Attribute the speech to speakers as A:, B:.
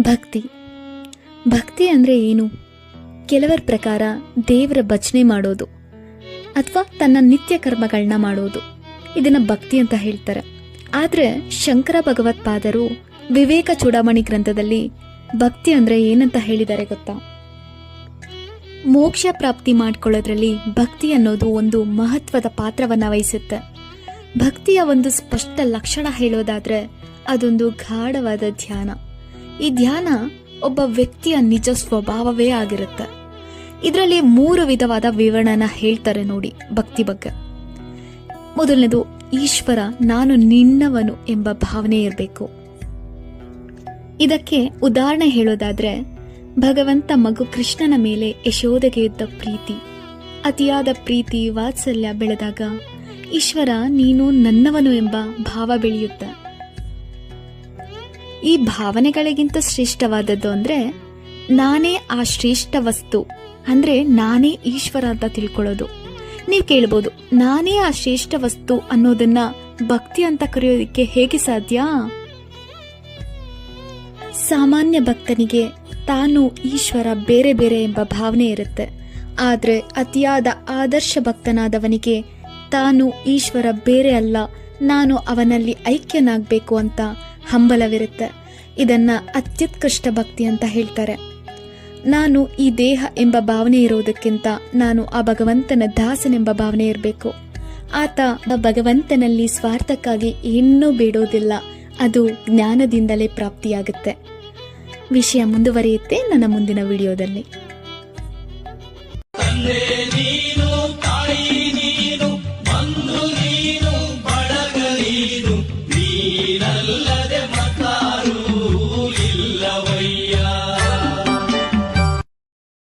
A: ಭಕ್ತಿ. ಭಕ್ತಿ ಅಂದರೆ ಏನು? ಕೆಲವರ ಪ್ರಕಾರ ದೇವರ ಭಜನೆ ಮಾಡೋದು ಅಥವಾ ತನ್ನ ನಿತ್ಯ ಕರ್ಮಗಳನ್ನ ಮಾಡೋದು. ಇದನ್ನ ಭಕ್ತಿ ಅಂತ ಹೇಳ್ತಾರೆ. ಆದರೆ ಶಂಕರ ಭಗವತ್ಪಾದರು ವಿವೇಕ ಚೂಡಾಮಣಿ ಗ್ರಂಥದಲ್ಲಿ ಭಕ್ತಿ ಅಂದರೆ ಏನಂತ ಹೇಳಿದ್ದಾರೆ ಗೊತ್ತಾ? ಮೋಕ್ಷ ಪ್ರಾಪ್ತಿ ಮಾಡ್ಕೊಳ್ಳೋದ್ರಲ್ಲಿ ಭಕ್ತಿ ಅನ್ನೋದು ಒಂದು ಮಹತ್ವದ ಪಾತ್ರವನ್ನು ವಹಿಸುತ್ತೆ. ಭಕ್ತಿಯ ಒಂದು ಸ್ಪಷ್ಟ ಲಕ್ಷಣ ಹೇಳೋದಾದ್ರೆ ಅದೊಂದು ಗಾಢವಾದ ಧ್ಯಾನ. ಈ ಧ್ಯಾನ ಒಬ್ಬ ವ್ಯಕ್ತಿಯ ನಿಜ ಸ್ವಭಾವವೇ ಆಗಿರುತ್ತೆ. ಇದರಲ್ಲಿ ಮೂರು ವಿಧವಾದ ವಿವರಣನ ಹೇಳ್ತಾರೆ ನೋಡಿ ಭಕ್ತಿ ಬಗ್ಗೆ. ಮೊದಲನೇದು, ಈಶ್ವರ, ನಾನು ನಿನ್ನವನು ಎಂಬ ಭಾವನೆ ಇರಬೇಕು. ಇದಕ್ಕೆ ಉದಾಹರಣೆ ಹೇಳೋದಾದ್ರೆ, ಭಗವಂತ ಮಗು ಕೃಷ್ಣನ ಮೇಲೆ ಯಶೋಧೆಗೆ ಇದ್ದ ಪ್ರೀತಿ. ಅತಿಯಾದ ಪ್ರೀತಿ ವಾತ್ಸಲ್ಯ ಬೆಳೆದಾಗ, ಈಶ್ವರ ನೀನು ನನ್ನವನು ಎಂಬ ಭಾವ ಬೆಳೆಯುತ್ತೆ. ಈ ಭಾವನೆಗಳಿಗಿಂತ ಶ್ರೇಷ್ಠವಾದದ್ದು ಅಂದ್ರೆ ನಾನೇ ಆ ಶ್ರೇಷ್ಠ ವಸ್ತು ಅಂದ್ರೆ ನಾನೇ ಈಶ್ವರ ಅಂತ ತಿಳ್ಕೊಳ್ಳೋದು. ನೀವು ಕೇಳ್ಬೋದು, ನಾನೇ ಆ ಶ್ರೇಷ್ಠ ವಸ್ತು ಅನ್ನೋದನ್ನ ಭಕ್ತಿ ಅಂತ ಕರೆಯೋದಕ್ಕೆ ಹೇಗೆ ಸಾಧ್ಯ? ಸಾಮಾನ್ಯ ಭಕ್ತನಿಗೆ ತಾನು ಈಶ್ವರ ಬೇರೆ ಬೇರೆ ಎಂಬ ಭಾವನೆ ಇರುತ್ತೆ. ಆದ್ರೆ ಅತಿಯಾದ ಆದರ್ಶ ಭಕ್ತನಾದವನಿಗೆ ತಾನು ಈಶ್ವರ ಬೇರೆ ಅಲ್ಲ, ನಾನು ಅವನಲ್ಲಿ ಐಕ್ಯನಾಗಬೇಕು ಅಂತ ಹಂಬಲವಿರುತ್ತೆ. ಇದನ್ನು ಅತ್ಯುತ್ಕೃಷ್ಟ ಭಕ್ತಿ ಅಂತ ಹೇಳ್ತಾರೆ. ನಾನು ಈ ದೇಹ ಎಂಬ ಭಾವನೆ ಇರೋದಕ್ಕಿಂತ ನಾನು ಆ ಭಗವಂತನ ದಾಸನೆಂಬ ಭಾವನೆ ಇರಬೇಕು. ಆತ ಭಗವಂತನಲ್ಲಿ ಸ್ವಾರ್ಥಕ್ಕಾಗಿ ಏನೂ ಬೇಡೋದಿಲ್ಲ, ಅದು ಜ್ಞಾನದಿಂದಲೇ ಪ್ರಾಪ್ತಿಯಾಗುತ್ತೆ. ವಿಷಯ ಮುಂದುವರಿಯುತ್ತೆ ನನ್ನ ಮುಂದಿನ ವಿಡಿಯೋದಲ್ಲಿ.